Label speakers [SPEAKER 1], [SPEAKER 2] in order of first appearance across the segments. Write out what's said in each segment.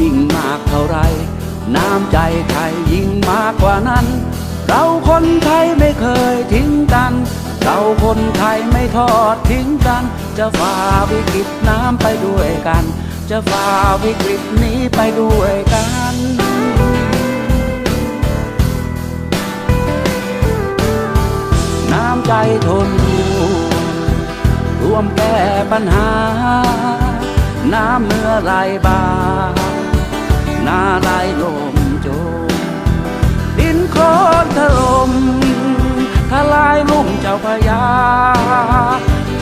[SPEAKER 1] ยิงมากเท่าไร น้ำใจไทยยิ่งมากกว่านั้น เราคนไทยไม่เคยทิ้งกัน เราคนไทยไม่ทอดทิ้งกัน จะฝ่าวิกฤตน้ำไปด้วยกัน จะฝ่าวิกฤตนี้ไปด้วยกันน้ำใจทนอยู่ร่วมแก้ปัญหา น้ำเมื่อไรบาห น้าไหลลมโจมดินโคลนถล่มทลายลุ่มเจ้าพยา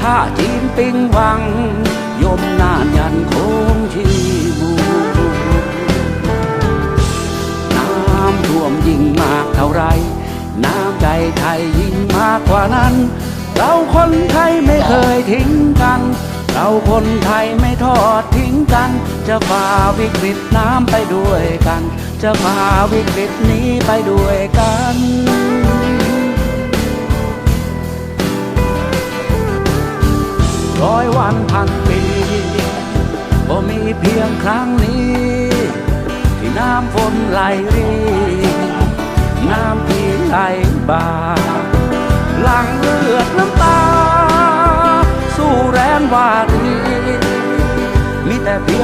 [SPEAKER 1] ถ้าจีนปิงวัง ยมนานยันคงชีมูน้ำท่วมยิ่งมากเท่าไร น้ำใจไทยยิ่งมากกว่านั้น เราคนไทยไม่เคยทิ้งกัน เราคนไทยไม่ทอดทิ้งกัน จะฝ่าวิกฤตน้ำไปด้วยกัน จะฝ่าวิกฤตนี้ไปด้วยกันร้อยวันพันปีก็มีเพียงครั้งนี้ ที่น้ำฝนไหลรีน้ำพี่ไหลบ่าหลังเลือดน้ำ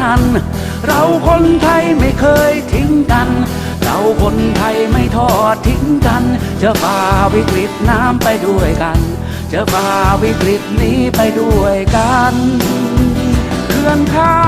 [SPEAKER 1] ทัน เราคนไทยไม่เคยทิ้งกัน เราคนไทยไม่ทอดทิ้งกัน จะฝ่าวิกฤตน้ำไปด้วยกัน จะฝ่าวิกฤตนี้ไปด้วยกันเขื่อนข้า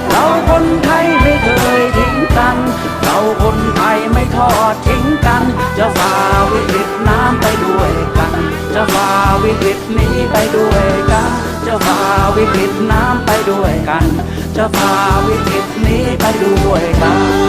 [SPEAKER 1] วิตนี้ไปด้วยกัน จะพาวิกฤตน้ำไปด้วยกัน จะพาวิกฤตนี้ไปด้วยกัน